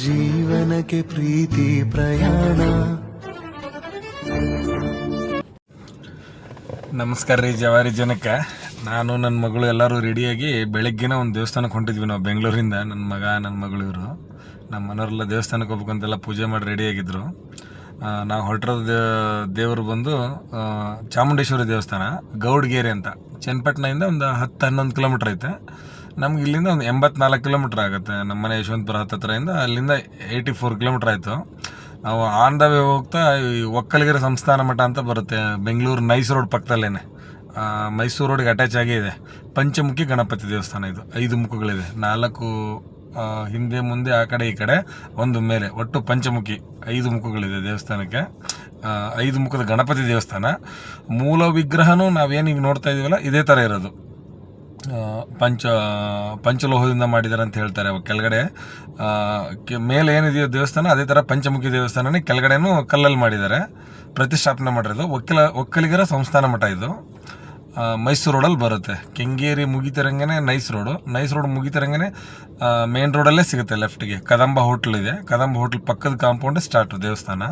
ಜೀವನಕ್ಕೆ ಪ್ರೀತಿ ಪ್ರಯಾಣ. ನಮಸ್ಕಾರ ರೀ ಜವಾರಿ ಜನಕ್ಕೆ. ನಾನು ನನ್ನ ಮಗಳು ಎಲ್ಲರೂ ರೆಡಿಯಾಗಿ ಬೆಳಗ್ಗೆನೇ ಒಂದು ದೇವಸ್ಥಾನಕ್ಕೆ ಹೊಂಟಿದ್ವಿ ನಾವು ಬೆಂಗಳೂರಿಂದ ನನ್ನ ಮಗ ನನ್ನ ಮಗಳು ಇವರು. ನಮ್ಮ ಮನೆಯವರೆಲ್ಲ ದೇವಸ್ಥಾನಕ್ಕೆ ಹೋಗ್ಬೇಕಂತೆಲ್ಲ ಪೂಜೆ ಮಾಡಿ ರೆಡಿಯಾಗಿದ್ದರು ನಾವು ಹೊರಟಿರೋದು ದೇವರು ಬಂದು ಚಾಮುಂಡೇಶ್ವರಿ ದೇವಸ್ಥಾನ, ಗೌಡ್ಗೇರಿ ಅಂತ. ಚನ್ನಪಟ್ಟಣದಿಂದ ಒಂದು ಹತ್ತು ಹನ್ನೊಂದು ಕಿಲೋಮೀಟ್ರ್ ಐತೆ. ನಮ್ಗೆ ಇಲ್ಲಿಂದ ಒಂದು ಎಂಬತ್ನಾಲ್ಕು ಕಿಲೋಮೀಟ್ರ್ ಆಗುತ್ತೆ. ನಮ್ಮ ಮನೆ ಯಶವಂತಪುರ ಹತ್ತತ್ರದಿಂದ ಅಲ್ಲಿಂದ ಏಯ್ಟಿ ಫೋರ್ ಕಿಲೋಮೀಟ್ರ್ ಆಯಿತು. ನಾವು ಆನ್ ದ ವೇ ಹೋಗ್ತಾ ಈ ಒಕ್ಕಲಿಗರ ಸಂಸ್ಥಾನ ಮಠ ಅಂತ ಬರುತ್ತೆ. ಬೆಂಗಳೂರು ನೈಸ್ ರೋಡ್ ಪಕ್ಕದಲ್ಲೇ ಮೈಸೂರು ರೋಡ್ಗೆ ಅಟ್ಯಾಚ್ ಆಗೇ ಇದೆ. ಪಂಚಮುಖಿ ಗಣಪತಿ ದೇವಸ್ಥಾನ ಇದು. ಐದು ಮುಖಗಳಿದೆ. ನಾಲ್ಕು ಹಿಂದೆ, ಮುಂದೆ, ಆ ಕಡೆ, ಈ ಕಡೆ, ಒಂದು ಮೇಲೆ. ಒಟ್ಟು ಪಂಚಮುಖಿ ಐದು ಮುಖಗಳಿದೆ ದೇವಸ್ಥಾನಕ್ಕೆ. ಐದು ಮುಖದ ಗಣಪತಿ ದೇವಸ್ಥಾನ. ಮೂಲ ವಿಗ್ರಹನೂ ನಾವೇನು ಈಗ ನೋಡ್ತಾ ಇದೀವಲ್ಲ, ಇದೇ ಥರ ಇರೋದು. ಪಂಚ, ಪಂಚಲೋಹದಿಂದ ಮಾಡಿದ್ದಾರೆ ಅಂತ ಹೇಳ್ತಾರೆ ಕೆಳಗಡೆ. ಮೇಲೆ ಏನಿದೆಯೋ ದೇವಸ್ಥಾನ, ಅದೇ ಥರ ಪಂಚಮುಖಿ ದೇವಸ್ಥಾನನೇ ಕೆಳಗಡೆನು ಕಲ್ಲಲ್ಲಿ ಮಾಡಿದ್ದಾರೆ. ಪ್ರತಿಷ್ಠಾಪನೆ ಮಾಡಿರೋದು. ಒಕ್ಕಲ, ಒಕ್ಕಲಿಗರ ಸಂಸ್ಥಾನ ಮಠ ಇದು. ಮೈಸೂರು ರೋಡಲ್ಲಿ ಬರುತ್ತೆ. ಕೆಂಗೇರಿ ಮುಗಿತರಂಗೇನೆ ನೈಸ್ ರೋಡು. ನೈಸ್ ರೋಡ್ ಮುಗಿತರಂಗೇನೆ ಮೇನ್ ರೋಡಲ್ಲೇ ಸಿಗುತ್ತೆ ಲೆಫ್ಟಿಗೆ ಕದಂಬ ಹೋಟ್ಲ್ ಇದೆ. ಕದಂಬ ಹೋಟ್ಲ್ ಪಕ್ಕದ ಕಾಂಪೌಂಡ್ ಸ್ಟಾರ್ಟು ದೇವಸ್ಥಾನ.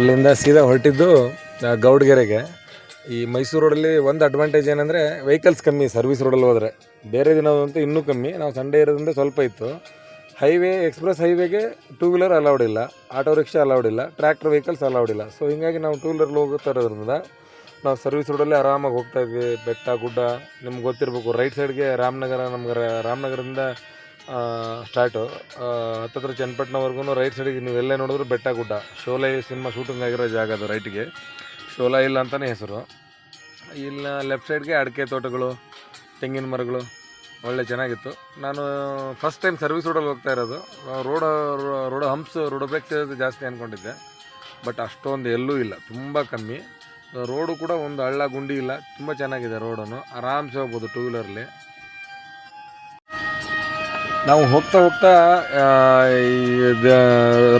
ನಾವಲ್ಲಿಂದ ಸೀದಾ ಹೊರಟಿದ್ದು ಗೌಡ್ಗೆರೆಗೆ. ಈ ಮೈಸೂರು ರೋಡಲ್ಲಿ ಒಂದು ಅಡ್ವಾಂಟೇಜ್ ಏನಂದರೆ ವೆಹಿಕಲ್ಸ್ ಕಮ್ಮಿ ಸರ್ವಿಸ್ ರೋಡಲ್ಲಿ ಹೋದರೆ. ಬೇರೆ ದಿನದಂತೂ ಇನ್ನೂ ಕಮ್ಮಿ. ನಾವು ಸಂಡೇ ಇರೋದ್ರಿಂದ ಸ್ವಲ್ಪ ಇತ್ತು. ಹೈವೇ ಎಕ್ಸ್ಪ್ರೆಸ್ ಹೈವೇಗೆ ಟೂ ವೀಲರ್ ಅಲೌಡ್ ಇಲ್ಲ. ಆಟೋ ರಿಕ್ಷಾ ಅಲೌಡ್ ಇಲ್ಲ. ಟ್ರ್ಯಾಕ್ಟರ್ ವೆಹಿಕಲ್ಸ್ ಅಲೌಡ್ ಇಲ್ಲ. ಸೊ ಹೀಗಾಗಿ ನಾವು ಟೂ ವೀಲರ್ ಹೋಗ್ತಾ ಇರೋದ್ರಿಂದ, ನಾವು ಸರ್ವಿಸ್ ರೋಡಲ್ಲಿ ಆರಾಮಾಗಿ ಹೋಗ್ತಾ ಇದ್ವಿ. ಬೆಟ್ಟ, ಗುಡ್ಡ. ನಿಮ್ಗೆ ಗೊತ್ತಿರಬೇಕು ರೈಟ್ ಸೈಡ್ಗೆ ರಾಮನಗರ, ನಮ್ಗೆ ರಾಮನಗರದಿಂದ ಸ್ಟಾರ್ಟು ಹತ್ತತ್ರ ಚನ್ನಪಟ್ಟಣವರೆಗೂ ರೈಟ್ ಸೈಡಿಗೆ ನೀವು ಎಲ್ಲೇ ನೋಡಿದ್ರು ಬೆಟ್ಟ ಗುಡ್ಡ. ಶೋಲೆ ಸಿನಿಮಾ ಶೂಟಿಂಗ್ ಆಗಿರೋ ಜಾಗ ಅದು ರೈಟ್ಗೆ ಶೋಲಾ ಇಲ್ಲ ಅಂತಲೇ ಹೆಸರು. ಇಲ್ಲ ಲೆಫ್ಟ್ ಸೈಡ್ಗೆ ಅಡಿಕೆ ತೋಟಗಳು, ತೆಂಗಿನ ಮರಗಳು, ಒಳ್ಳೆ ಚೆನ್ನಾಗಿತ್ತು. ನಾನು ಫಸ್ಟ್ ಟೈಮ್ ಸರ್ವಿಸ್ ರೋಡಲ್ಲಿ ಹೋಗ್ತಾ ಇರೋದು. ರೋಡ್ ರೋಡ್ ಹಂಪ್ಸ್ ರೋಡ್ ಇರೋದು ಜಾಸ್ತಿ ಅಂದ್ಕೊಂಡಿದ್ದೆ ಬಟ್ ಅಷ್ಟೊಂದು ಎಲ್ಲೂ ಇಲ್ಲ. ತುಂಬ ಕಮ್ಮಿ. ರೋಡು ಕೂಡ ಒಂದು ಹಳ್ಳ ಗುಂಡಿ ಇಲ್ಲ. ತುಂಬ ಚೆನ್ನಾಗಿದೆ ರೋಡನ್ನು ಆರಾಮ್ಸೆ ಹೋಗ್ಬೋದು ಟೂ ವೀಲರ್ಲಿ ನಾವು ಹೋಗ್ತಾ ಹೋಗ್ತಾ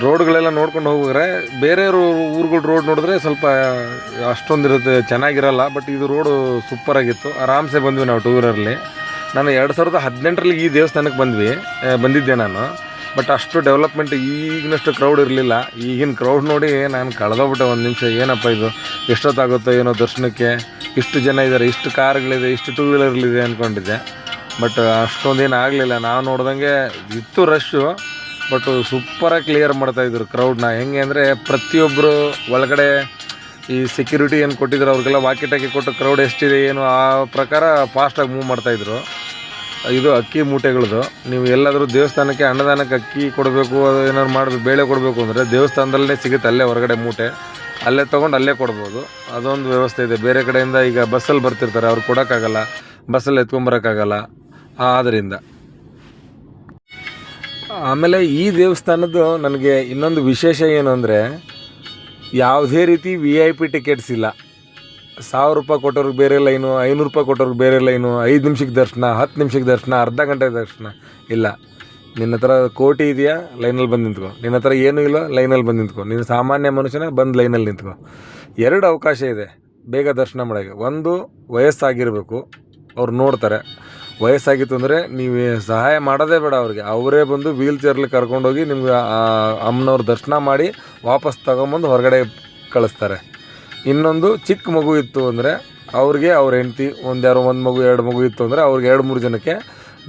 ರೋಡ್ಗಳೆಲ್ಲ ನೋಡ್ಕೊಂಡು ಹೋಗಿದ್ರೆ ಬೇರೆ ಊರುಗಳ ರೋಡ್ ನೋಡಿದ್ರೆ ಸ್ವಲ್ಪ ಅಷ್ಟೊಂದಿರುತ್ತೆ, ಚೆನ್ನಾಗಿರಲ್ಲ ಬಟ್ ಇದು ರೋಡು ಸೂಪರ್ ಆಗಿತ್ತು. ಆರಾಮ್ಸೆ ಬಂದ್ವಿ ನಾವು ಟೂ ವೀಲರಲ್ಲಿ ನಾನು ಎರಡು ಸಾವಿರದ ಹದಿನೆಂಟರಲ್ಲಿ ಈ ದೇವಸ್ಥಾನಕ್ಕೆ ಬಂದ್ವಿ ಬಂದಿದ್ದೆ ನಾನು. ಬಟ್ ಅಷ್ಟು ಡೆವಲಪ್ಮೆಂಟ್ ಈಗಿನಷ್ಟು ಕ್ರೌಡ್ ಇರಲಿಲ್ಲ. ಈಗಿನ ಕ್ರೌಡ್ ನೋಡಿ ನಾನು ಕಳೆದೋಗ್ಬಿಟ್ಟೆ ಒಂದು ನಿಮಿಷ, ಏನಪ್ಪ ಇದು? ಎಷ್ಟೊತ್ತಾಗುತ್ತೋ ಏನೋ ದರ್ಶನಕ್ಕೆ? ಇಷ್ಟು ಜನ ಇದ್ದಾರೆ ಇಷ್ಟು ಕಾರ್ಗಳಿದೆ ಇಷ್ಟು ಟೂ ವೀಲರ್ಗಳಿದೆ ಅಂದ್ಕೊಂಡಿದ್ದೆ ಬಟ್ ಅಷ್ಟೊಂದೇನು ಆಗಲಿಲ್ಲ. ನಾವು ನೋಡ್ದಂಗೆ ಇತ್ತು ರಶ್ಶು ಬಟ್ ಸೂಪರಾಗಿ ಕ್ಲಿಯರ್ ಮಾಡ್ತಾಯಿದ್ರು ಕ್ರೌಡ್ನ ಹೆಂಗೆ ಅಂದರೆ ಪ್ರತಿಯೊಬ್ಬರು ಒಳಗಡೆ ಈ ಸೆಕ್ಯೂರಿಟಿ ಏನು ಕೊಟ್ಟಿದ್ರು, ಅವ್ರಿಗೆಲ್ಲ ವಾಕಿ ಟಾಕಿ ಕೊಟ್ಟು ಕ್ರೌಡ್ ಎಷ್ಟಿದೆ, ಏನು, ಆ ಪ್ರಕಾರ ಫಾಸ್ಟಾಗಿ ಮೂವ್ ಮಾಡ್ತಾಯಿದ್ರು ಇದು ಅಕ್ಕಿ ಮೂಟೆಗಳದು. ನೀವು ಎಲ್ಲಾದರೂ ದೇವಸ್ಥಾನಕ್ಕೆ ಅನ್ನದಾನಕ್ಕೆ ಅಕ್ಕಿ ಕೊಡಬೇಕು ಏನಾದ್ರು ಮಾಡಬೇಕು, ಬೇಳೆ ಕೊಡಬೇಕು ಅಂದರೆ ದೇವಸ್ಥಾನದಲ್ಲೇ ಸಿಗುತ್ತೆ, ಅಲ್ಲೇ ಹೊರಗಡೆ ಮೂಟೆ. ಅಲ್ಲೇ ತೊಗೊಂಡು ಅಲ್ಲೇ ಕೊಡ್ಬೋದು. ಅದೊಂದು ವ್ಯವಸ್ಥೆ ಇದೆ. ಬೇರೆ ಕಡೆಯಿಂದ ಈಗ ಬಸ್ಸಲ್ಲಿ ಬರ್ತಿರ್ತಾರೆ, ಅವ್ರು ಕೊಡೋಕ್ಕಾಗಲ್ಲ. ಬಸ್ಸಲ್ಲಿ ಎತ್ಕೊಂಬರೋಕ್ಕಾಗಲ್ಲ ಆದ್ದರಿಂದ ಆಮೇಲೆ ಈ ದೇವಸ್ಥಾನದ್ದು ನನಗೆ ಇನ್ನೊಂದು ವಿಶೇಷ ಏನು ಅಂದರೆ, ಯಾವುದೇ ರೀತಿ ವಿ ಐ ಪಿ ಟಿಕೆಟ್ಸ್ ಇಲ್ಲ. ಸಾವಿರ ರೂಪಾಯಿ ಕೊಟ್ಟವ್ರಿಗೆ ಬೇರೆ ಲೈನು, ಐನೂರು ರೂಪಾಯಿ ಕೊಟ್ಟವ್ರಿಗೆ ಬೇರೆ ಲೈನು, ಐದು ನಿಮಿಷಕ್ಕೆ ದರ್ಶನ, ಹತ್ತು ನಿಮಿಷಕ್ಕೆ ದರ್ಶನ, ಅರ್ಧ ಗಂಟೆ ದರ್ಶನ ಇಲ್ಲ. ನಿನ್ನ ಹತ್ರ ಕೋಟಿ ಇದೆಯಾ? ಲೈನಲ್ಲಿ ಬಂದು ನಿಂತ್ಕೋ. ನಿನ್ನ ಹತ್ರ ಏನೂ ಇಲ್ಲ, ಲೈನಲ್ಲಿ ಬಂದು ನಿಂತ್ಕೊ. ನೀನು ಸಾಮಾನ್ಯ ಮನುಷ್ಯನೇ, ಬಂದು ಲೈನಲ್ಲಿ ನಿಂತ್ಕೋ. ಎರಡು ಅವಕಾಶ ಇದೆ. ಬೇಗ ದರ್ಶನ ಮಾಡೋಕ್ಕೆ ಒಂದು, ವಯಸ್ಸಾಗಿರಬೇಕು. ಅವ್ರು ನೋಡ್ತಾರೆ. ವಯಸ್ಸಾಗಿತ್ತು ಅಂದರೆ ನೀವು ಸಹಾಯ ಮಾಡೋದೇ ಬೇಡ ಅವ್ರಿಗೆ. ಅವರೇ ಬಂದು ವೀಲ್ ಚೇರ್ಲಿ ಕರ್ಕೊಂಡೋಗಿ ನಿಮ್ಗೆ ಅಮ್ಮನವ್ರ ದರ್ಶನ ಮಾಡಿ ವಾಪಸ್ ತಗೊಂಬಂದು ಹೊರಗಡೆ ಕಳಿಸ್ತಾರೆ. ಇನ್ನೊಂದು ಚಿಕ್ಕ ಮಗು ಇತ್ತು ಅಂದರೆ ಅವ್ರಿಗೆ ಅವ್ರ ಹೆಂಡ್ತಿ ಒಂದು ಯಾರೋ ಒಂದು ಮಗು, ಎರಡು ಮಗು ಇತ್ತು ಅಂದರೆ ಅವ್ರಿಗೆ ಎರಡು ಮೂರು ಜನಕ್ಕೆ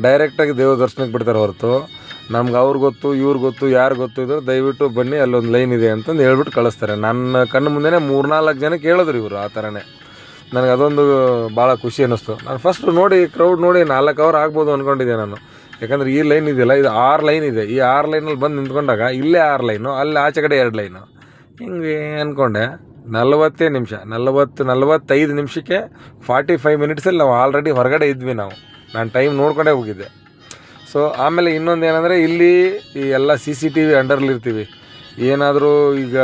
ಡೈರೆಕ್ಟಾಗಿ ದೇವ್ರ ದರ್ಶನಕ್ಕೆ ಬಿಡ್ತಾರೆ ಹೊರತು. ನಮ್ಗೆ ಅವ್ರು ಗೊತ್ತು, ಇವ್ರು ಗೊತ್ತು, ಯಾರು ಗೊತ್ತು ಇದ್ರೆ ದಯವಿಟ್ಟು ಬನ್ನಿ, ಅಲ್ಲೊಂದು ಲೈನ್ ಇದೆ ಅಂತಂದು ಹೇಳ್ಬಿಟ್ಟು ಕಳಿಸ್ತಾರೆ. ನನ್ನ ಕಣ್ಣು ಮುಂದೆನೇ ಮೂರ್ನಾಲ್ಕು ಜನಕ್ಕೆ ಹೇಳಿದ್ರು ಇವರು ಆ ಥರನೇ ನನಗೆ ಅದೊಂದು ಭಾಳ ಖುಷಿ ಅನ್ನಿಸ್ತು. ನಾನು ಫಸ್ಟ್ ನೋಡಿ ಕ್ರೌಡ್ ನೋಡಿ ನಾಲ್ಕು ಅವರ್ ಆಗ್ಬೋದು ಅಂದ್ಕೊಂಡಿದ್ದೆ ನಾನು. ಯಾಕಂದ್ರೆ ಈ ಲೈನ್ ಇದೆಯಲ್ಲ, ಇದು ಆರು ಲೈನ್ ಇದೆ. ಈ ಆರು ಲೈನಲ್ಲಿ ಬಂದು ನಿಂತ್ಕೊಂಡಾಗ ಇಲ್ಲೇ ಆರು ಲೈನು ಅಲ್ಲಿ ಆಚೆ ಕಡೆ ಎರಡು ಲೈನು ಹಿಂಗೆ ಅಂದ್ಕೊಂಡೆ ನಲವತ್ತೇ ನಿಮಿಷ, ನಲವತ್ತು, ನಲವತ್ತೈದು ನಿಮಿಷಕ್ಕೆ ಫಾರ್ಟಿ ಫೈವ್ ಮಿನಿಟ್ಸಲ್ಲಿ ನಾವು ಆಲ್ರೆಡಿ ಹೊರಗಡೆ ಇದ್ವಿ ನಾವು. ನಾನು ಟೈಮ್ ನೋಡ್ಕೊಂಡೇ ಹೋಗಿದ್ದೆ. ಸೊ ಆಮೇಲೆ ಇನ್ನೊಂದು ಏನಂದರೆ ಇಲ್ಲಿ ಈ ಎಲ್ಲ ಸಿ ಸಿ ಟಿ ವಿ ಅಂಡರ್ಲಿರ್ತೀವಿ ಏನಾದರೂ ಈಗ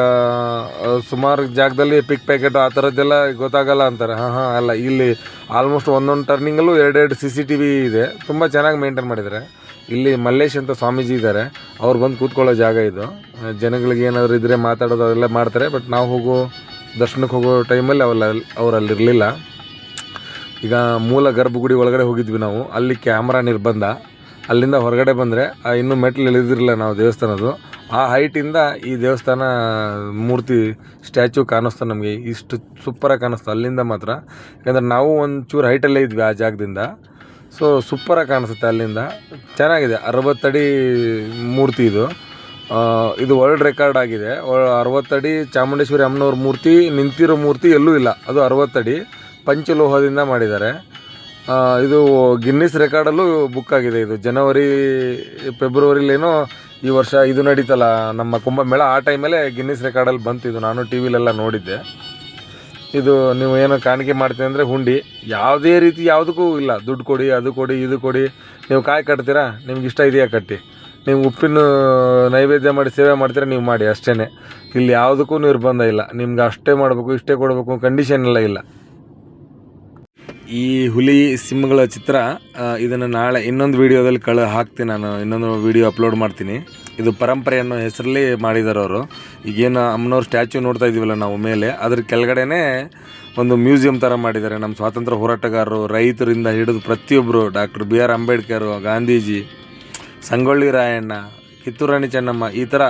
ಸುಮಾರು ಜಾಗದಲ್ಲಿ ಪಿಕ್ ಪ್ಯಾಕೆಟ್ ಆ ಥರದ್ದೆಲ್ಲ ಗೊತ್ತಾಗಲ್ಲ ಅಂತಾರೆ. ಹಾಂ ಹಾಂ, ಅಲ್ಲ, ಇಲ್ಲಿ ಆಲ್ಮೋಸ್ಟ್ ಒಂದೊಂದು ಟರ್ನಿಂಗಲ್ಲೂ ಎರಡೆರಡು ಸಿ ಸಿ ಟಿ ವಿ ಇದೆ. ತುಂಬ ಚೆನ್ನಾಗಿ ಮೇಂಟೈನ್ ಮಾಡಿದ್ದಾರೆ. ಇಲ್ಲಿ ಮಲ್ಲೇಶ್ ಅಂತ ಸ್ವಾಮೀಜಿ ಇದ್ದಾರೆ. ಅವ್ರು ಬಂದು ಕೂತ್ಕೊಳ್ಳೋ ಜಾಗ ಇದು. ಜನಗಳಿಗೆ ಏನಾದರೂ ಇದ್ದರೆ ಮಾತಾಡೋದು ಅದೆಲ್ಲ ಮಾಡ್ತಾರೆ. ಬಟ್ ನಾವು ಹೋಗೋ ದರ್ಶನಕ್ಕೆ ಹೋಗೋ ಟೈಮಲ್ಲಿ ಅವೆಲ್ಲ ಅವ್ರು ಅಲ್ಲಿರಲಿಲ್ಲ. ಈಗ ಮೂಲ ಗರ್ಭಗುಡಿ ಒಳಗಡೆ ಹೋಗಿದ್ವಿ ನಾವು. ಅಲ್ಲಿ ಕ್ಯಾಮ್ರಾ ನಿರ್ಬಂಧ. ಅಲ್ಲಿಂದ ಹೊರಗಡೆ ಬಂದರೆ ಇನ್ನೂ ಮೆಟ್ಲು ಇಳಿದಿರಲಿಲ್ಲ ನಾವು ದೇವಸ್ಥಾನದ್ದು. ಆ ಹೈಟಿಂದ ಈ ದೇವಸ್ಥಾನ ಮೂರ್ತಿ ಸ್ಟ್ಯಾಚು ಕಾಣಿಸ್ತು ನಮಗೆ. ಇಷ್ಟು ಸೂಪರಾಗಿ ಕಾಣಿಸ್ತು, ಅಲ್ಲಿಂದ ಮಾತ್ರ. ಯಾಕಂದ್ರೆ ನಾವು ಒಂಚೂರು ಹೈಟಲ್ಲೇ ಇದ್ವಿ ಆ ಜಾಗದಿಂದ. ಸೊ ಸೂಪರಾಗಿ ಕಾಣಿಸುತ್ತೆ ಅಲ್ಲಿಂದ. ಚೆನ್ನಾಗಿದೆ, ಅರವತ್ತಡಿ ಮೂರ್ತಿ ಇದು. ಇದು ವರ್ಲ್ಡ್ ರೆಕಾರ್ಡ್ ಆಗಿದೆ. ಅರವತ್ತಡಿ ಚಾಮುಂಡೇಶ್ವರಿ ಅಮ್ಮನವ್ರ ಮೂರ್ತಿ, ನಿಂತಿರೋ ಮೂರ್ತಿ ಎಲ್ಲೂ ಇಲ್ಲ. ಅದು ಅರವತ್ತಡಿ ಪಂಚಲೋಹದಿಂದ ಮಾಡಿದ್ದಾರೆ. ಇದು ಗಿನ್ನಿಸ್ ರೆಕಾರ್ಡಲ್ಲೂ ಬುಕ್ ಆಗಿದೆ ಇದು. ಜನವರಿ ಫೆಬ್ರವರಿಲೇನೋ ಈ ವರ್ಷ ಇದು ನಡೀತಲ್ಲ, ನಮ್ಮ ಕುಂಭಮೇಳ ಆ ಟೈಮಲ್ಲೇ ಗಿನ್ನಿಸ್ ರೆಕಾರ್ಡಲ್ಲಿ ಬಂತು ಇದು. ನಾನು ಟಿ ವಿಲೆಲ್ಲ ನೋಡಿದ್ದೆ. ಇದು ನೀವು ಏನು ಕಾಣಿಕೆ ಮಾಡ್ತೀನಿ ಅಂದರೆ ಹುಂಡಿ. ಯಾವುದೇ ರೀತಿ ಯಾವುದಕ್ಕೂ ಇಲ್ಲ. ದುಡ್ಡು ಕೊಡಿ, ಅದು ಕೊಡಿ, ಇದು ಕೊಡಿ. ನೀವು ಕಾಯಿ ಕಟ್ತೀರಾ? ನಿಮ್ಗೆ ಇಷ್ಟ ಇದೆಯಾ ಕಟ್ಟಿ? ನೀವು ಉಪ್ಪಿನ ನೈವೇದ್ಯ ಮಾಡಿ, ಸೇವೆ ಮಾಡ್ತೀರಾ, ನೀವು ಮಾಡಿ ಅಷ್ಟೇ ಇಲ್ಲಿ ಯಾವುದಕ್ಕೂ ನಿರ್ಬಂಧ ಇಲ್ಲ. ನಿಮ್ಗೆ ಅಷ್ಟೇ ಮಾಡಬೇಕು, ಇಷ್ಟೇ ಕೊಡಬೇಕು ಕಂಡೀಷನ್ ಎಲ್ಲ ಇಲ್ಲ. ಈ ಹುಲಿ ಸಿಂಹಗಳ ಚಿತ್ರ ಇದನ್ನು ನಾಳೆ ಇನ್ನೊಂದು ವಿಡಿಯೋದಲ್ಲಿ ಕಳ ಹಾಕ್ತೀನಿ ನಾನು. ಇನ್ನೊಂದು ವಿಡಿಯೋ ಅಪ್ಲೋಡ್ ಮಾಡ್ತೀನಿ. ಇದು ಪರಂಪರೆ ಅನ್ನೋ ಹೆಸರಲ್ಲಿ ಮಾಡಿದ್ದಾರೆ ಅವರು. ಈಗೇನು ಅಮ್ಮನವ್ರ ಸ್ಟ್ಯಾಚ್ಯೂ ನೋಡ್ತಾ ಇದ್ದೀವಲ್ಲ ನಾವು ಮೇಲೆ. ಅದ್ರ ಕೆಳಗಡೆನೇ ಒಂದು ಮ್ಯೂಸಿಯಂ ಥರ ಮಾಡಿದ್ದಾರೆ. ನಮ್ಮ ಸ್ವಾತಂತ್ರ್ಯ ಹೋರಾಟಗಾರರು, ರೈತರಿಂದ ಹಿಡಿದು ಪ್ರತಿಯೊಬ್ಬರು doctor B R Ambedkar, Gandhiji, Sangolli Rayanna Kittur Rani Chennamma, ಈ ಥರ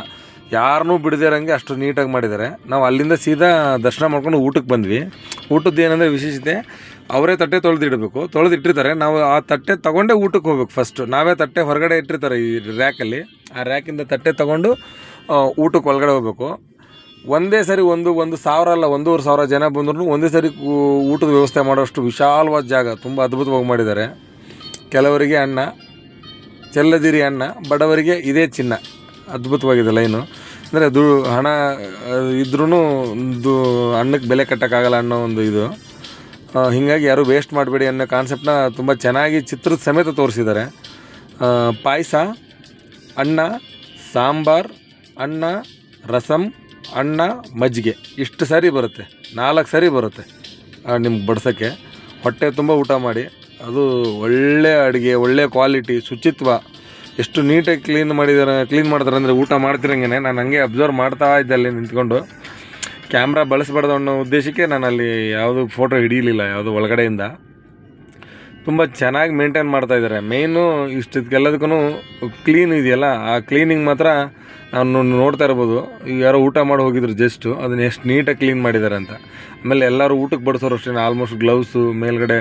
ಯಾರನ್ನೂ ಬಿಡದಿರಂಗೆ ಅಷ್ಟು ನೀಟಾಗಿ ಮಾಡಿದ್ದಾರೆ. ನಾವು ಅಲ್ಲಿಂದ ಸೀದಾ ದರ್ಶನ ಮಾಡ್ಕೊಂಡು ಊಟಕ್ಕೆ ಬಂದ್ವಿ. ಊಟದ್ದು ಏನಂದರೆ ವಿಶೇಷತೆ ಅವರೇ ತಟ್ಟೆ ತೊಳೆದಿಡಬೇಕು. ತೊಳೆದಿಟ್ಟಿರ್ತಾರೆ. ನಾವು ಆ ತಟ್ಟೆ ತೊಗೊಂಡೇ ಊಟಕ್ಕೆ ಹೋಗ್ಬೇಕು ಫಸ್ಟು ನಾವೇ ತಟ್ಟೆ ಹೊರಗಡೆ ಇಟ್ಟಿರ್ತಾರೆ ಈ ರ್ಯಾಕಲ್ಲಿ ಆ ರ್ಯಾಕಿಂದ ತಟ್ಟೆ ತೊಗೊಂಡು ಊಟಕ್ಕೆ ಒಳಗಡೆ ಹೋಗ್ಬೇಕು. ಒಂದೇ ಸರಿ ಒಂದು ಒಂದು ಸಾವಿರ ಅಲ್ಲ, ಒಂದೂವರೆ ಸಾವಿರ ಜನ ಬಂದ್ರು ಒಂದೇ ಸರಿ ಊಟದ ವ್ಯವಸ್ಥೆ ಮಾಡೋಷ್ಟು ವಿಶಾಲವಾದ ಜಾಗ. ತುಂಬ ಅದ್ಭುತವಾಗಿ ಮಾಡಿದ್ದಾರೆ. ಕೆಲವರಿಗೆ ಅನ್ನ, ಚೆಲ್ಲದಿರಿ ಅನ್ನ, ಬಡವರಿಗೆ ಇದೇ ಚಿನ್ನ. ಅದ್ಭುತವಾಗಿದೆ ಲೈನು. ಅಂದರೆ ಅದು ಹಣ ಇದ್ರೂ ಒಂದು ಅನ್ನಕ್ಕೆ ಬೆಲೆ ಕಟ್ಟೋಕ್ಕಾಗಲ್ಲ ಅನ್ನೋ ಒಂದು ಇದು. ಹೀಗಾಗಿ ಯಾರು ವೇಸ್ಟ್ ಮಾಡಬೇಡಿ ಅನ್ನೋ ಕಾನ್ಸೆಪ್ಟನ್ನ ತುಂಬ ಚೆನ್ನಾಗಿ ಚಿತ್ರದ ಸಮೇತ ತೋರಿಸಿದ್ದಾರೆ. ಪಾಯಸ, ಅನ್ನ, ಸಾಂಬಾರ್, ಅನ್ನ ರಸಮ್ ಅನ್ನ, ಮಜ್ಜಿಗೆ. ಇಷ್ಟು ಸಾರಿ ಬರುತ್ತೆ. ನಾಲ್ಕು ಸಾರಿ ಬರುತ್ತೆ. ನಿಮ್ಗೆ ಬಡ್ಸೋಕ್ಕೆ. ಹೊಟ್ಟೆ ತುಂಬ ಊಟ ಮಾಡಿ. ಅದು ಒಳ್ಳೆ ಅಡುಗೆ, ಒಳ್ಳೆ ಕ್ವಾಲಿಟಿ ಶುಚಿತ್ವ. ಎಷ್ಟು ನೀಟಾಗಿ ಕ್ಲೀನ್ ಮಾಡಿದಾರೆ ಕ್ಲೀನ್ ಮಾಡ್ತಾರೆ ಅಂದರೆ ಊಟ ಮಾಡ್ತಿರಂಗೆ ನಾನು ಹಂಗೆ ಅಬ್ಸರ್ವ್ ಮಾಡ್ತಾ ಇದ್ದೆ ಅಲ್ಲಿ ನಿಂತ್ಕೊಂಡು. ಕ್ಯಾಮ್ರಾ ಬಳಸಬಾರ್ದು ಅನ್ನೋ ಉದ್ದೇಶಕ್ಕೆ ನಾನು ಅಲ್ಲಿ ಯಾವುದು ಫೋಟೋ ಹಿಡಿಯಲಿಲ್ಲ, ಯಾವುದು ಒಳಗಡೆಯಿಂದ. ತುಂಬ ಚೆನ್ನಾಗಿ ಮೇಂಟೈನ್ ಮಾಡ್ತಾ ಇದ್ದಾರೆ. ಮೇಯ್ನು ಇಷ್ಟಕ್ಕೆಲ್ಲದಕ್ಕೂ ಕ್ಲೀನ್ ಇದೆಯಲ್ಲ, ಆ ಕ್ಲೀನಿಂಗ್ ಮಾತ್ರ ನಾನು ನೋಡ್ತಾ ಇರ್ಬೋದು. ಈಗ ಯಾರೋ ಊಟ ಮಾಡಿ ಹೋಗಿದ್ರು ಜಸ್ಟು ಅದನ್ನ ಎಷ್ಟು ನೀಟಾಗಿ ಕ್ಲೀನ್ ಮಾಡಿದ್ದಾರೆ ಅಂತ. ಆಮೇಲೆ ಎಲ್ಲರೂ ಊಟಕ್ಕೆ ಬಡಿಸೋರು ಅಷ್ಟೇ ಆಲ್ಮೋಸ್ಟ್ ಗ್ಲೌಸು ಮೇಲ್ಗಡೆ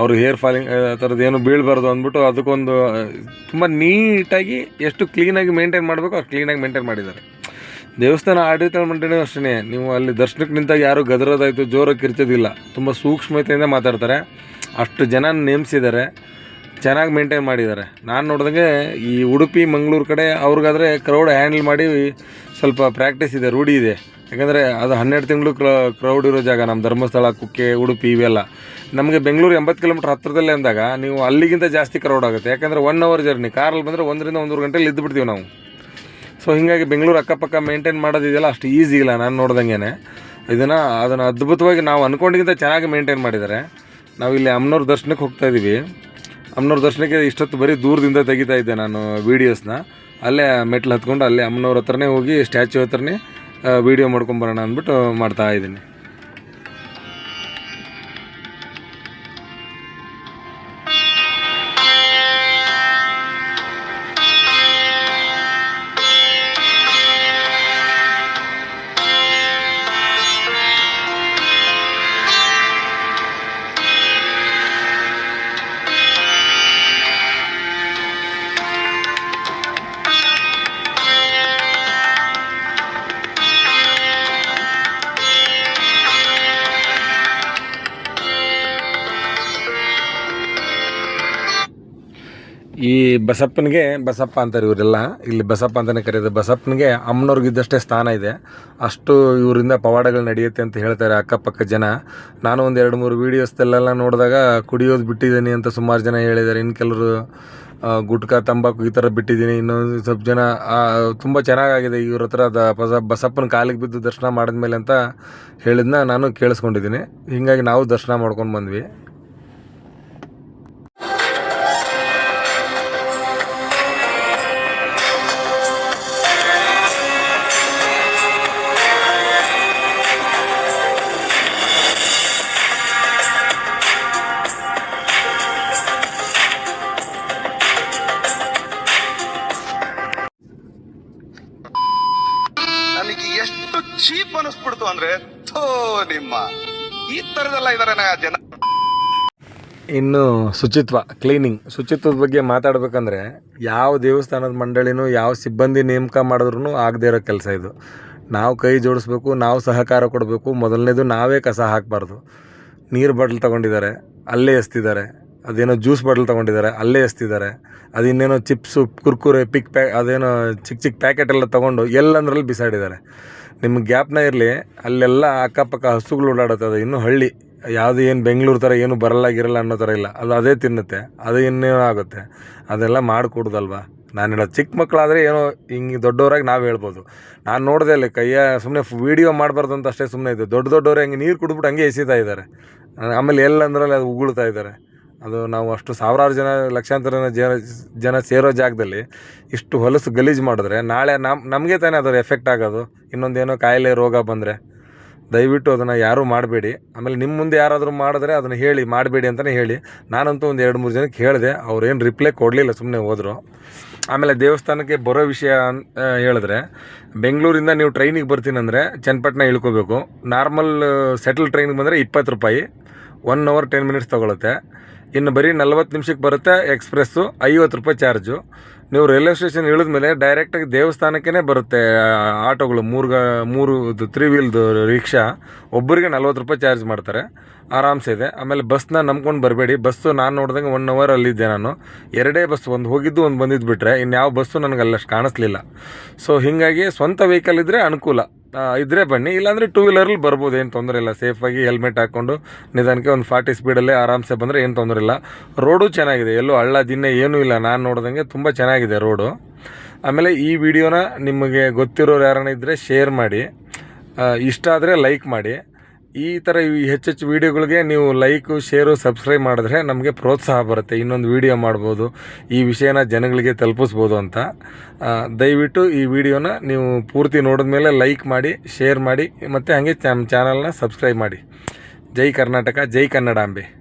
ಅವರು ಹೇರ್ ಫಾಲಿಂಗ್ ಆ ಥರದ್ದು ಏನು ಬೀಳಬಾರ್ದು ಅಂದ್ಬಿಟ್ಟು ಅದಕ್ಕೊಂದು ತುಂಬ ನೀಟಾಗಿ ಎಷ್ಟು ಕ್ಲೀನಾಗಿ ಮೇಂಟೈನ್ ಮಾಡಬೇಕು ಅಷ್ಟು ಕ್ಲೀನಾಗಿ ಮೇಂಟೈನ್ ಮಾಡಿದ್ದಾರೆ. ದೇವಸ್ಥಾನ ಆಡಳಿತ ಮಂಡಳಿ ಅಷ್ಟೇ ನೀವು ಅಲ್ಲಿ ದರ್ಶನಕ್ಕೆ ನಿಂತಾಗ ಯಾರು ಗದರೋದಾಯಿತು, ಜೋರಾಗಿ ಕಿರ್ಚೋದಿಲ್ಲ. ತುಂಬ ಸೂಕ್ಷ್ಮತೆಯಿಂದ ಮಾತಾಡ್ತಾರೆ. ಅಷ್ಟು ಜನ ನೇಮಿಸಿದ್ದಾರೆ. ಚೆನ್ನಾಗಿ ಮೇಂಟೈನ್ ಮಾಡಿದ್ದಾರೆ. ನಾನು ನೋಡಿದಂಗೆ ಈ ಉಡುಪಿ, ಮಂಗಳೂರು ಕಡೆ ಅವ್ರಿಗಾದರೆ ಕ್ರೌಡ್ ಹ್ಯಾಂಡಲ್ ಮಾಡಿ ಸ್ವಲ್ಪ ಪ್ರಾಕ್ಟೀಸ್ ಇದೆ, ರೂಢಿ ಇದೆ. ಯಾಕಂದರೆ ಅದು ಹನ್ನೆರಡು ತಿಂಗಳು ಕ್ರೌಡ್ ಇರೋ ಜಾಗ ನಮ್ಮ ಧರ್ಮಸ್ಥಳ, ಕುಕ್ಕೆ, ಉಡುಪಿ ಇವೆಲ್ಲ. ನಮಗೆ ಬೆಂಗಳೂರು ಎಂಬತ್ತು ಕಿಲೋಮೀಟ್ರ್ ಹತ್ತಿರದಲ್ಲೇ ಅಂದಾಗ ನೀವು ಅಲ್ಲಿಗಿಂತ ಜಾಸ್ತಿ ಕ್ರೌಡ್ ಆಗುತ್ತೆ. ಯಾಕಂದರೆ ಒನ್ ಅವರ್ ಜರ್ನಿ ಕಾರಲ್ಲಿ ಬಂದರೆ ಒಂದರಿಂದ ಒಂದೂವರೆ ಗಂಟೆಲಿ ಇದ್ದುಬಿಡ್ತೀವಿ ನಾವು. ಸೊ ಹೀಗಾಗಿ ಬೆಂಗಳೂರು ಅಕ್ಕಪಕ್ಕ ಮೇಂಟೈನ್ ಮಾಡೋದಿದೆಯಲ್ಲ ಅಷ್ಟು ಈಸಿ ಇಲ್ಲ ನಾನು ನೋಡ್ದಂಗೆ ಇದನ್ನು ಅದನ್ನು ಅದ್ಭುತವಾಗಿ ನಾವು ಅಂದ್ಕೊಂಡಿಗಿಂತ ಚೆನ್ನಾಗಿ ಮೇಂಟೈನ್ ಮಾಡಿದ್ದಾರೆ ನಾವು ಇಲ್ಲಿ ಅಮ್ನೋರ್ ದರ್ಶನಕ್ಕೆ ಹೋಗ್ತಾ ಇದ್ದೀವಿ ಅಮ್ಮನವ್ರ ದರ್ಶನಕ್ಕೆ ಇಷ್ಟೊತ್ತು ಬರೀ ದೂರದಿಂದ ತೆಗಿತಾ ಇದ್ದೆ ನಾನು ವೀಡಿಯೋಸ್ನ ಅಲ್ಲೇ ಮೆಟ್ಲು ಹತ್ಕೊಂಡು ಅಲ್ಲೇ ಅಮ್ಮನವ್ರ ಹತ್ರನೇ ಹೋಗಿ ಸ್ಟ್ಯಾಚ್ಯೂ ಹತ್ರನೇ ವೀಡಿಯೋ ಮಾಡ್ಕೊಂಬರೋಣ ಅಂದ್ಬಿಟ್ಟು ಮಾಡ್ತಾ ಇದ್ದೀನಿ. ಈ ಬಸಪ್ಪನಿಗೆ, ಬಸಪ್ಪ ಅಂತಾರೆ ಇವರೆಲ್ಲ. ಇಲ್ಲಿ ಬಸಪ್ಪ ಅಂತಲೇ ಕರೆಯೋದು. ಬಸಪ್ಪನಿಗೆ ಅಮ್ಮನವ್ರಿಗಿದ್ದಷ್ಟೇ ಸ್ಥಾನ ಇದೆ. ಅಷ್ಟು ಇವರಿಂದ ಪವಾಡಗಳು ನಡೆಯುತ್ತೆ ಅಂತ ಹೇಳ್ತಾರೆ ಅಕ್ಕಪಕ್ಕ ಜನ. ನಾನು ಒಂದು ಎರಡು ಮೂರು ವೀಡಿಯೋಸ್ದಲ್ಲೆಲ್ಲ ನೋಡಿದಾಗ ಕುಡಿಯೋದು ಬಿಟ್ಟಿದ್ದೀನಿ ಅಂತ ಸುಮಾರು ಜನ ಹೇಳಿದ್ದಾರೆ. ಇನ್ನು ಕೆಲವರು ಗುಟ್ಕಾ, ತಂಬಾಕು ಈ ಥರ ಬಿಟ್ಟಿದ್ದೀನಿ. ಇನ್ನೊಂದು ಸ್ವಲ್ಪ ಜನ ತುಂಬ ಚೆನ್ನಾಗಾಗಿದೆ. ಇವ್ರ ಹತ್ರ ದ ಬಸ, ಬಸಪ್ಪನ ಕಾಲಿಗೆ ಬಿದ್ದು ದರ್ಶನ ಮಾಡಿದ್ಮೇಲೆ ಅಂತ ಹೇಳಿದ್ನ ನಾನು ಕೇಳಿಸ್ಕೊಂಡಿದ್ದೀನಿ. ಹೀಗಾಗಿ ನಾವು ದರ್ಶನ ಮಾಡ್ಕೊಂಡು ಬಂದ್ವಿ. ಅನಿಸ್ಬಿಡ್ತು ಅಂದ್ರೆ ನಿಮ್ಮ. ಈ ತರದೆಲ್ಲ ಇದಾರೆ ಜನ. ಇನ್ನು ಶುಚಿತ್ವ ಕ್ಲೀನಿಂಗ್ ಶುಚಿತ್ವದ ಬಗ್ಗೆ ಮಾತಾಡಬೇಕಂದ್ರೆ, ಯಾವ ದೇವಸ್ಥಾನದ ಮಂಡಳಿನೂ, ಯಾವ ಸಿಬ್ಬಂದಿ ನೇಮಕ ಮಾಡಿದ್ರೂ ಆಗದೇ ಇರೋ ಕೆಲಸ ಇದು. ನಾವು ಕೈ ಜೋಡಿಸ್ಬೇಕು, ನಾವು ಸಹಕಾರ ಕೊಡಬೇಕು, ಮೊದಲನೇದು ನಾವೇ ಕಸ ಹಾಕಬಾರ್ದು. ನೀರು ಬಾಟ್ಲ್ ತೊಗೊಂಡಿದ್ದಾರೆ, ಅಲ್ಲೇ ಎಸ್ತಿದ್ದಾರೆ. ಅದೇನೋ ಜ್ಯೂಸ್ ಬಾಟ್ಲ್ ತೊಗೊಂಡಿದ್ದಾರೆ, ಅಲ್ಲೇ ಎಸ್ತಿದ್ದಾರೆ. ಅದಿನ್ನೇನೋ ಚಿಪ್ಸು, ಕುರ್ಕುರೆ ಪಿಕ್ ಪ್ಯಾ ಅದೇನೋ ಚಿಕ್ಕ ಚಿಕ್ಕ ಪ್ಯಾಕೆಟ್ ಎಲ್ಲ ತೊಗೊಂಡು ಎಲ್ಲಂದ್ರಲ್ಲಿ ಬಿಸಾಡಿದ್ದಾರೆ. ನಿಮ್ಗೆ ಗ್ಯಾಪ್ನ ಇರಲಿ, ಅಲ್ಲೆಲ್ಲ ಅಕ್ಕಪಕ್ಕ ಹಸುಗಳು ಓಡಾಡುತ್ತದೆ ಇನ್ನೂ ಹಳ್ಳಿ. ಯಾವುದು ಏನು ಬೆಂಗಳೂರು ಥರ ಏನು ಬರಲ್ಲ ಗಿರಲ್ಲ ಅನ್ನೋ ಥರ ಇಲ್ಲ. ಅದು ಅದೇ ತಿನ್ನುತ್ತೆ, ಅದು ಇನ್ನೇನೋ ಆಗುತ್ತೆ. ಅದೆಲ್ಲ ಮಾಡಿಕೊಡ್ದಲ್ವಾ? ನಾನು ಹೇಳೋದು ಚಿಕ್ಕ ಮಕ್ಕಳಾದರೆ ಏನೋ ಹಿಂಗೆ ದೊಡ್ಡವರಾಗಿ ನಾವು ಹೇಳ್ಬೋದು. ನಾನು ನೋಡಿದೆ ಅಲ್ಲಿ ಕೈಯ ಸುಮ್ಮನೆ ವೀಡಿಯೋ ಮಾಡಬಾರ್ದು ಅಂತ ಅಷ್ಟೇ ಸುಮ್ಮನೆ ಇದೆ ದೊಡ್ಡ ದೊಡ್ಡವ್ರು ಹಂಗೆ ನೀರು ಕುಡಿದ್ಬಿಟ್ಟು ಹಂಗೆ ಎಸಿತಾ ಇದ್ದಾರೆ. ಆಮೇಲೆ ಎಲ್ಲಂದ್ರಲ್ಲಿ ಅದು ಉಗುಳ್ತಾ ಇದ್ದಾರೆ. ಅದು ನಾವು ಅಷ್ಟು ಸಾವಿರಾರು ಜನ ಲಕ್ಷಾಂತರ ಜನ ಜನ ಸೇರೋ ಜಾಗದಲ್ಲಿ ಇಷ್ಟು ಹೊಲಸು ಗಲೀಜು ಮಾಡಿದ್ರೆ ನಾಳೆ ನಮ್ಮ ನಮಗೆ ತಾನೇ ಅದರ ಎಫೆಕ್ಟ್ ಆಗೋದು. ಇನ್ನೊಂದೇನೋ ಕಾಯಿಲೆ ರೋಗ ಬಂದರೆ. ದಯವಿಟ್ಟು ಅದನ್ನು ಯಾರೂ ಮಾಡಬೇಡಿ. ಆಮೇಲೆ ನಿಮ್ಮ ಮುಂದೆ ಯಾರಾದರೂ ಮಾಡಿದ್ರೆ ಅದನ್ನು ಹೇಳಿ, ಮಾಡಬೇಡಿ ಅಂತಲೇ ಹೇಳಿ. ನಾನಂತೂ ಒಂದು ಎರಡು, ಮೂರು ಜನಕ್ಕೆ ಹೇಳಿದೆ ಅವ್ರೇನು ರಿಪ್ಲೈ ಕೊಡಲಿಲ್ಲ ಸುಮ್ಮನೆ ಹೋದರು. ಆಮೇಲೆ ದೇವಸ್ಥಾನಕ್ಕೆ ಬರೋ ವಿಷಯ ಹೇಳಿದ್ರೆ, ಬೆಂಗಳೂರಿಂದ ನೀವು ಟ್ರೈನಿಗೆ ಬರ್ತೀನಂದರೆ ಚನ್ನಪಟ್ಟಣ ಇಳ್ಕೋಬೇಕು. ನಾರ್ಮಲ್ ಸೆಟಲ್ ಟ್ರೈನಿಗೆ ಬಂದರೆ ಇಪ್ಪತ್ತು ರೂಪಾಯಿ. ಒನ್ ಅವರ್ ಟೆನ್ ಮಿನಿಟ್ಸ್ ತೊಗೊಳುತ್ತೆ. ಇನ್ನು ಬರೀ ನಲ್ವತ್ತು ನಿಮಿಷಕ್ಕೆ ಬರುತ್ತೆ ಎಕ್ಸ್ಪ್ರೆಸ್ಸು, ಐವತ್ತು ರೂಪಾಯಿ ಚಾರ್ಜು. ನೀವು ರೈಲ್ವೆ ಸ್ಟೇಷನ್ ಇಳಿದ್ಮೇಲೆ ಡೈರೆಕ್ಟಾಗಿ ದೇವಸ್ಥಾನಕ್ಕೇ ಬರುತ್ತೆ ಆಟೋಗಳು ಮೂರು ಗ ಮೂರು ತ್ರೀ ವೀಲ್ದು ರಿಕ್ಷಾ ಒಬ್ಬರಿಗೆ ನಲ್ವತ್ತು ರೂಪಾಯಿ ಚಾರ್ಜ್ ಮಾಡ್ತಾರೆ. ಆರಾಮ್ಸೆ ಇದೆ. ಆಮೇಲೆ ಬಸ್ನ ನಂಬ್ಕೊಂಡು ಬರಬೇಡಿ. ಬಸ್ಸು ನಾನು ನೋಡ್ದಂಗೆ ಒನ್ ಅವರ್ ಅಲ್ಲಿದ್ದೆ ನಾನು. ಎರಡೇ ಬಸ್ ಒಂದು ಹೋಗಿದ್ದು, ಒಂದು ಬಂದಿದ್ದು ಬಿಟ್ಟರೆ ಇನ್ಯಾವ ಬಸ್ಸು ನನಗೆ ಅಲ್ಲಷ್ಟು ಕಾಣಿಸ್ಲಿಲ್ಲ. ಸೊ ಹೀಗಾಗಿ ಸ್ವಂತ ವೆಹಿಕಲ್ ಇದ್ದರೆ ಅನುಕೂಲ. ಇದ್ರೆ ಬನ್ನಿ. ಇಲ್ಲಾಂದರೆ ಟೂ ವೀಲರಲ್ಲಿ ಬರ್ಬೋದು, ಏನು ತೊಂದರೆ ಇಲ್ಲ. ಸೇಫಾಗಿ ಹೆಲ್ಮೆಟ್ ಹಾಕ್ಕೊಂಡು ನಿಧಾನಕ್ಕೆ ಒಂದು ಫಾರ್ಟಿ ಸ್ಪೀಡಲ್ಲೇ ಆರಾಮ್ಸೆ ಬಂದರೆ ಏನು ತೊಂದರೆ ಇಲ್ಲ. ರೋಡು ಚೆನ್ನಾಗಿದೆ. ಎಲ್ಲೂ ಹಳ್ಳ ದಿನ ಏನೂ ಇಲ್ಲ. ನಾನು ನೋಡ್ದಂಗೆ ತುಂಬ ಚೆನ್ನಾಗಿದೆ ರೋಡು ಆಮೇಲೆ ಈ ವಿಡಿಯೋನ ನಿಮಗೆ ಗೊತ್ತಿರೋರು ಯಾರನ್ನ ಇದ್ದರೆ ಶೇರ್ ಮಾಡಿ. ಇಷ್ಟ ಆದರೆ ಲೈಕ್ ಮಾಡಿ. ಈ ಥರ ಹೆಚ್ಚೆಚ್ಚು ವೀಡಿಯೋಗಳಿಗೆ ನೀವು ಲೈಕು, ಶೇರು, ಸಬ್ಸ್ಕ್ರೈಬ್ ಮಾಡಿದ್ರೆ ನಮಗೆ ಪ್ರೋತ್ಸಾಹ ಬರುತ್ತೆ. ಇನ್ನೊಂದು ವೀಡಿಯೋ ಮಾಡ್ಬೋದು. ಈ ವಿಷಯನ ಜನಗಳಿಗೆ ತಲುಪಿಸ್ಬೋದು ಅಂತ. ದಯವಿಟ್ಟು ಈ ವಿಡಿಯೋನ ನೀವು ಪೂರ್ತಿ ನೋಡಿದ ಮೇಲೆ ಲೈಕ್ ಮಾಡಿ, ಶೇರ್ ಮಾಡಿ, ಮತ್ತು ಹಾಗೆ ನಮ್ಮ ಚಾನಲ್ನ ಸಬ್ಸ್ಕ್ರೈಬ್ ಮಾಡಿ. ಜೈ ಕರ್ನಾಟಕ, ಜೈ ಕನ್ನಡಾಂಬೆ.